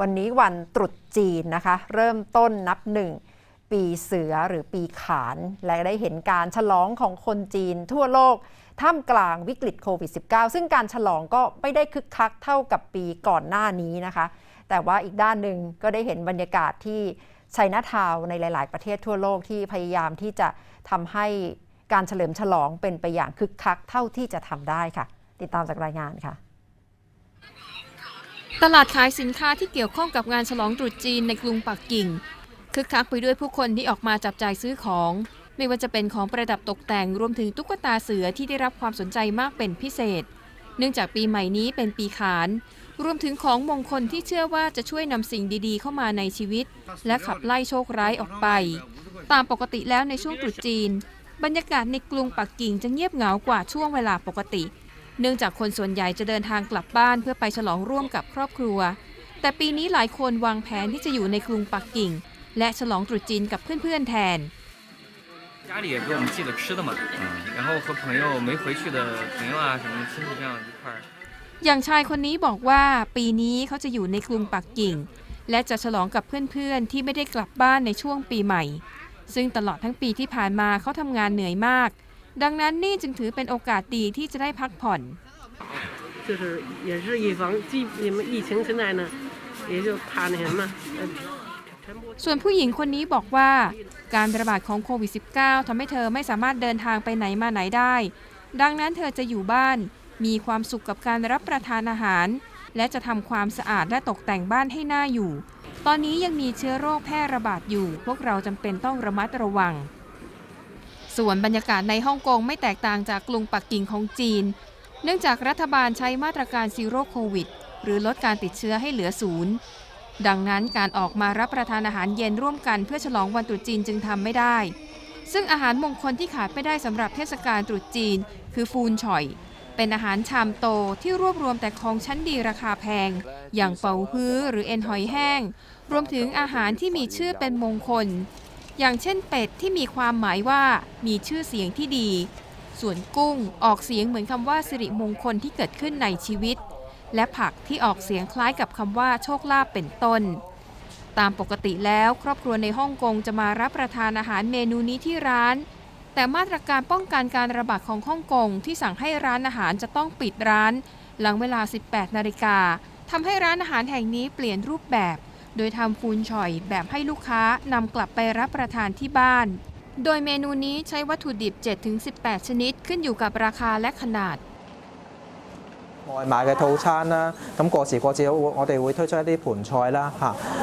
วันนี้วันตรุษจีนนะคะ เริ่มต้นนับหนึ่ง ปีเสือหรือปีขาน และได้เห็นการฉลองของคนจีนทั่วโลก ท่ามกลางวิกฤตโควิด -19 ซึ่งการฉลองก็ไม่ได้คึกคักเท่ากับปีก่อนหน้านี้นะคะ แต่ว่าอีกด้านหนึ่งก็ได้เห็นบรรยากาศที่ไชน่าทาวในหลาย ๆ ประเทศทั่วโลกที่พยายามที่จะทำให้การเฉลิมฉลองเป็นไปอย่างคึกคักเท่าที่จะทำได้ค่ะ ติดตามจากรายงานค่ะ ตลาดขายสินค้าที่เกี่ยวข้องกับงานฉลองตรุษจีนในกรุงปักกิ่ง คึกคักไปด้วยผู้คนที่ออกมาจับจ่ายซื้อของ ไม่ว่าจะเป็นของประดับตกแต่งรวมถึงตุ๊กตาเสือที่ได้รับความสนใจมากเป็นพิเศษ เนื่องจากปีใหม่นี้เป็นปีขาน รวมถึงของมงคลที่เชื่อว่าจะช่วยนำสิ่งดีๆ เข้ามาในชีวิต และขับไล่โชคร้ายออกไป ตามปกติแล้วในช่วงตรุษจีน บรรยากาศในกรุงปักกิ่งจะเงียบเหงากว่าช่วงเวลาปกติเนื่องจากคนส่วนใหญ่จะเดินทางกลับบ้านเพื่อไปฉลองร่วมกับครอบครัว แต่ปีนี้หลายคนวางแผนที่จะอยู่ในกรุงปักกิ่ง และฉลองตรุษจีนกับเพื่อนๆแทน 家里也给我们寄了吃的嘛，然后和朋友没回去的朋友啊什么亲戚这样一块儿。 อย่างชายคนนี้บอกว่าปีนี้เขาจะอยู่ในกรุงปักกิ่ง และจะฉลองกับเพื่อนๆ ที่ไม่ได้กลับบ้านในช่วงปีใหม่ ซึ่งตลอดทั้งปีที่ผ่านมาเขาทำงานเหนื่อยมาก ดังนั้นนี่จึงถือเป็นโอกาสดีที่จะได้พักผ่อน 就是也是以防疫你们疫情现在呢，也就怕那什么，呃，传播。 ส่วนผู้หญิงคนนี้บอกว่า การระบาดของโควิด -19 ทำให้เธอไม่สามารถเดินทางไปไหนมาไหนได้ ดังนั้นเธอจะอยู่บ้าน มีความสุขกับการรับประทานอาหาร และจะทำความสะอาดและตกแต่งบ้านให้น่าอยู่ ตอนนี้ยังมีเชื้อโรคแพร่ระบาดอยู่ พวกเราจำเป็นต้องระมัดระวัง ส่วนบรรยากาศในฮ่องกงไม่แตกต่างจากกรุงปักกิ่งของจีน เนื่องจากรัฐบาลใช้มาตรการซีโร่โควิด หรือลดการติดเชื้อให้เหลือศูนย์ดังนั้นการออกมารับประทานอาหารเย็นร่วมกันเพื่อฉลองวันตรุษจีนจึงทำไม่ได้ ซึ่งอาหารมงคลที่ขาดไม่ได้สำหรับเทศกาลตรุษจีน คือฟูนฉ่อย เป็นอาหารชามโตที่รวบรวมแต่ของชั้นดีราคาแพง อย่างเป่าฮื้อหรือเอ็นหอยแห้ง รวมถึงอาหารที่มีชื่อเป็นมงคล อย่างเช่นเป็ดที่มีความหมายว่ามีชื่อเสียงที่ดี ส่วนกุ้งออกเสียงเหมือนคำว่าสิริมงคลที่เกิดขึ้นในชีวิต และผักที่ออกเสียงคล้ายกับคำว่าโชคลาภเป็นต้น ตามปกติแล้วครอบครัวในฮ่องกงจะมารับประทานอาหารเมนูนี้ที่ร้าน แต่มาตรการป้องกันการระบาดของฮ่องกงที่สั่งให้ร้านอาหารจะต้องปิดร้าน หลังเวลา 18 นาฬิกาทำให้ร้านอาหารแห่งนี้เปลี่ยนรูปแบบ โดยทำฟูนฉ่อยแบบให้ลูกค้านำกลับไปรับประทานที่บ้าน โดยเมนูนี้ใช้วัตถุดิบ 7-18 ชนิดขึ้นอยู่กับราคาและขนาด 外卖嘅套餐啦，咁过时过节我我哋会推出一啲盘菜啦吓，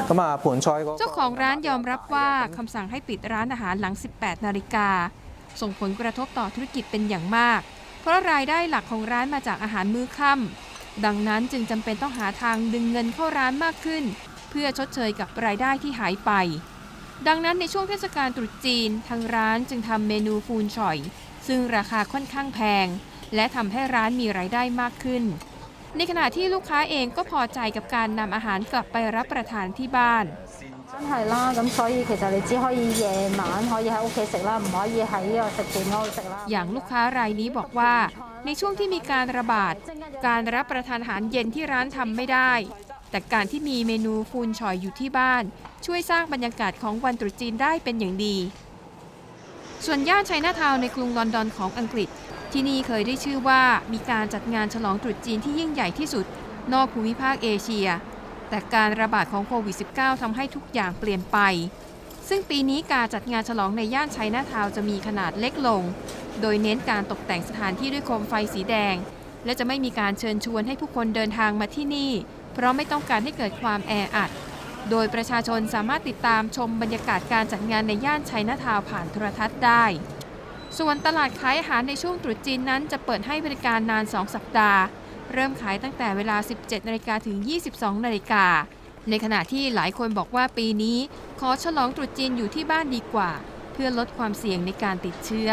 咁啊盘菜嗰、个 เจ้าของร้านยอมรับว่าคำสั่งให้ปิดร้านอาหารหลัง 18 นาฬิกา ส่งผลกระทบต่อธุรกิจเป็นอย่างมาก เพราะรายได้หลักของร้านมาจากอาหารมื้อค่ำดังนั้นจึงจำเป็นต้องหาทางดึงเงินเข้าร้านมากขึ้น เพื่อชดเชยกับรายได้ที่หายไป ดังนั้นในช่วงเทศกาลตรุษจีน ทางร้านจึงทำเมนูฟูนฉ่อย ซึ่งราคาค่อนข้างแพง และทำให้ร้านมีรายได้มากขึ้น ในขณะที่ลูกค้าเองก็พอใจกับการนำอาหารกลับไปรับประทานที่บ้าน 真系啦，咁所以其实你只可以夜晚可以喺屋企食啦，唔可以喺呢个食店嗰度食啦。 อย่างลูกค้ารายนี้บอกว่า ในช่วงที่มีการระบาด การรับประทานอาหารเย็นที่ร้านทำไม่ได้ แต่การที่มีเมนูฟูนฉ่อยอยู่ที่บ้าน ช่วยสร้างบรรยากาศของวันตรุษจีนได้เป็นอย่างดี ส่วนย่านไชน่าทาวน์ในกรุงลอนดอนของอังกฤษ ที่นี่เคยได้ชื่อว่ามีการจัดงานฉลองตรุษจีนที่ยิ่งใหญ่ที่สุด นอกภูมิภาคเอเชีย แต่การระบาดของโควิด -19 ทำให้ทุกอย่างเปลี่ยนไป ซึ่งปีนี้การจัดงานฉลองในย่านไชน่าทาวน์จะมีขนาดเล็กลง โดยเน้นการตกแต่งสถานที่ด้วยโคมไฟสีแดง และจะไม่มีการเชิญชวนให้ผู้คนเดินทางมาที่นี่ เพราะไม่ต้องการให้เกิดความแออัด โดยประชาชนสามารถติดตามชมบรรยากาศการจัดงานในย่านไชน่าทาวน์ผ่านโทรทัศน์ได้ ส่วนตลาดขายอาหารในช่วงตรุษจีนนั้นจะเปิดให้บริการนาน 2 สัปดาห์ เริ่มขายตั้งแต่เวลา 17นาฬิกาถึง 22นาฬิกาในขณะที่หลายคนบอกว่าปีนี้ ขอฉลองตรุษจีนอยู่ที่บ้านดีกว่า เพื่อลดความเสี่ยงในการติดเชื้อ